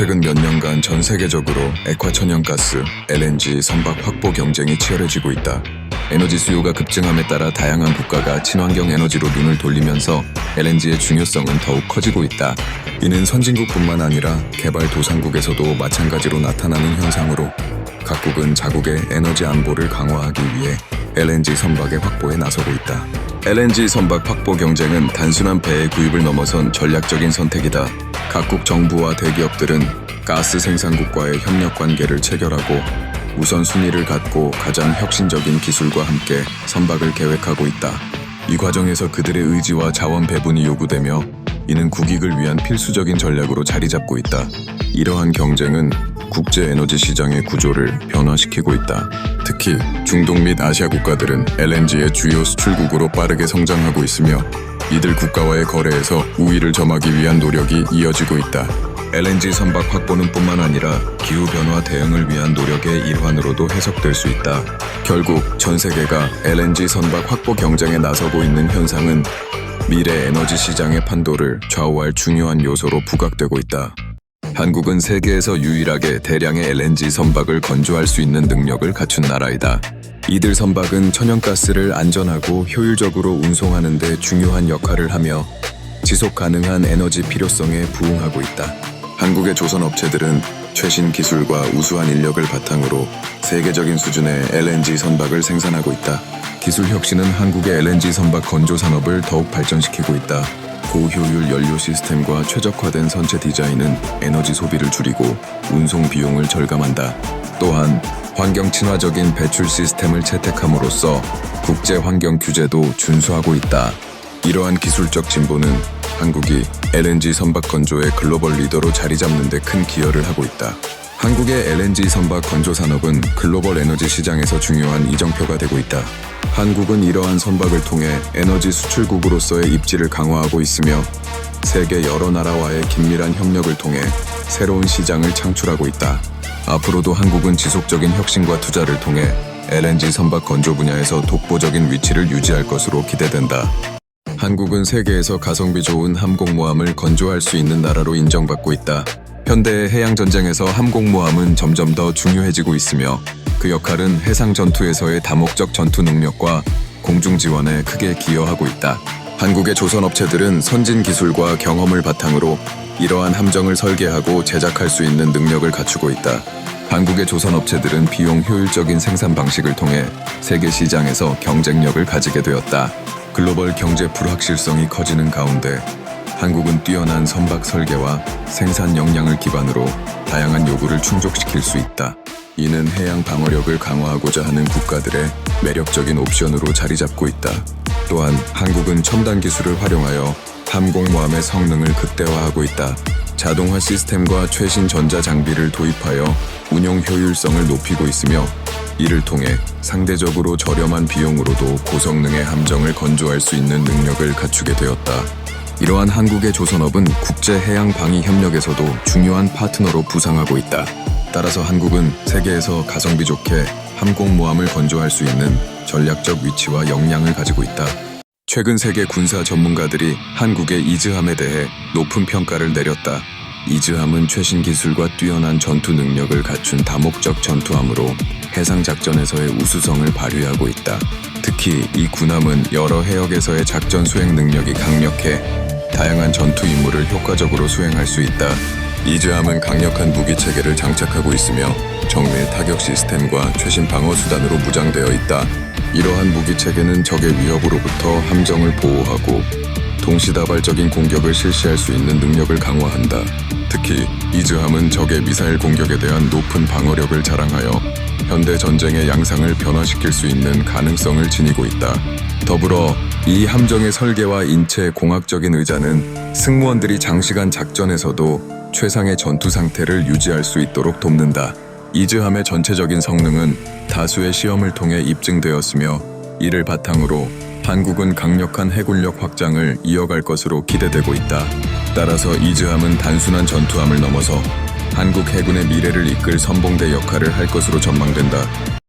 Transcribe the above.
최근 몇 년간 전 세계적으로 액화천연가스, LNG 선박 확보 경쟁이 치열해지고 있다. 에너지 수요가 급증함에 따라 다양한 국가가 친환경 에너지로 눈을 돌리면서 LNG의 중요성은 더욱 커지고 있다. 이는 선진국뿐만 아니라 개발 도상국에서도 마찬가지로 나타나는 현상으로 각국은 자국의 에너지 안보를 강화하기 위해 LNG 선박의 확보에 나서고 있다. LNG 선박 확보 경쟁은 단순한 배의 구입을 넘어선 전략적인 선택이다. 각국 정부와 대기업들은 가스 생산국과의 협력 관계를 체결하고 우선 순위를 갖고 가장 혁신적인 기술과 함께 선박을 계획하고 있다. 이 과정에서 그들의 의지와 자원 배분이 요구되며 이는 국익을 위한 필수적인 전략으로 자리 잡고 있다. 이러한 경쟁은 국제 에너지 시장의 구조를 변화시키고 있다. 특히 중동 및 아시아 국가들은 LNG의 주요 수출국으로 빠르게 성장하고 있으며 이들 국가와의 거래에서 우위를 점하기 위한 노력이 이어지고 있다. LNG 선박 확보는 뿐만 아니라 기후 변화 대응을 위한 노력의 일환으로도 해석될 수 있다. 결국 전 세계가 LNG 선박 확보 경쟁에 나서고 있는 현상은 미래 에너지 시장의 판도를 좌우할 중요한 요소로 부각되고 있다. 한국은 세계에서 유일하게 대량의 LNG 선박을 건조할 수 있는 능력을 갖춘 나라이다. 이들 선박은 천연가스를 안전하고 효율적으로 운송하는 데 중요한 역할을 하며 지속 가능한 에너지 필요성에 부응하고 있다. 한국의 조선 업체들은 최신 기술과 우수한 인력을 바탕으로 세계적인 수준의 LNG 선박을 생산하고 있다. 기술 혁신은 한국의 LNG 선박 건조 산업을 더욱 발전시키고 있다. 고효율 연료 시스템과 최적화된 선체 디자인은 에너지 소비를 줄이고 운송 비용을 절감한다. 또한 환경 친화적인 배출 시스템을 채택함으로써 국제 환경 규제도 준수하고 있다. 이러한 기술적 진보는 한국이 LNG 선박 건조의 글로벌 리더로 자리 잡는 데 큰 기여를 하고 있다. 한국의 LNG 선박 건조 산업은 글로벌 에너지 시장에서 중요한 이정표가 되고 있다. 한국은 이러한 선박을 통해 에너지 수출국으로서의 입지를 강화하고 있으며 세계 여러 나라와의 긴밀한 협력을 통해 새로운 시장을 창출하고 있다. 앞으로도 한국은 지속적인 혁신과 투자를 통해 LNG 선박 건조 분야에서 독보적인 위치를 유지할 것으로 기대된다. 한국은 세계에서 가성비 좋은 함공모함을 건조할 수 있는 나라로 인정받고 있다. 현대의 해양 전쟁에서 함공모함은 점점 더 중요해지고 있으며 그 역할은 해상 전투에서의 다목적 전투 능력과 공중 지원에 크게 기여하고 있다. 한국의 조선 업체들은 선진 기술과 경험을 바탕으로 이러한 함정을 설계하고 제작할 수 있는 능력을 갖추고 있다. 한국의 조선 업체들은 비용 효율적인 생산 방식을 통해 세계 시장에서 경쟁력을 가지게 되었다. 글로벌 경제 불확실성이 커지는 가운데 한국은 뛰어난 선박 설계와 생산 역량을 기반으로 다양한 요구를 충족시킬 수 있다. 이는 해양 방어력을 강화하고자 하는 국가들의 매력적인 옵션으로 자리 잡고 있다. 또한 한국은 첨단 기술을 활용하여 함공모함의 성능을 극대화하고 있다. 자동화 시스템과 최신 전자 장비를 도입하여 운용 효율성을 높이고 있으며 이를 통해 상대적으로 저렴한 비용으로도 고성능의 함정을 건조할 수 있는 능력을 갖추게 되었다. 이러한 한국의 조선업은 국제 해양 방위 협력에서도 중요한 파트너로 부상하고 있다. 따라서 한국은 세계에서 가성비 좋게 함공모함을 건조할 수 있는 전략적 위치와 역량을 가지고 있다. 최근 세계 군사 전문가들이 한국의 이즈함에 대해 높은 평가를 내렸다. 이즈함은 최신 기술과 뛰어난 전투 능력을 갖춘 다목적 전투함으로 해상 작전에서의 우수성을 발휘하고 있다. 특히 이 군함은 여러 해역에서의 작전 수행 능력이 강력해 다양한 전투 임무를 효과적으로 수행할 수 있다. 이즈함은 강력한 무기 체계를 장착하고 있으며 정밀 타격 시스템과 최신 방어 수단으로 무장되어 있다. 이러한 무기 체계는 적의 위협으로부터 함정을 보호하고 동시다발적인 공격을 실시할 수 있는 능력을 강화한다. 특히 이즈함은 적의 미사일 공격에 대한 높은 방어력을 자랑하여 현대 전쟁의 양상을 변화시킬 수 있는 가능성을 지니고 있다. 더불어 이 함정의 설계와 인체 공학적인 의자는 승무원들이 장시간 작전에서도 최상의 전투 상태를 유지할 수 있도록 돕는다. 이즈함의 전체적인 성능은 다수의 시험을 통해 입증되었으며 이를 바탕으로 한국은 강력한 해군력 확장을 이어갈 것으로 기대되고 있다. 따라서 이즈함은 단순한 전투함을 넘어서 한국 해군의 미래를 이끌 선봉대 역할을 할 것으로 전망된다.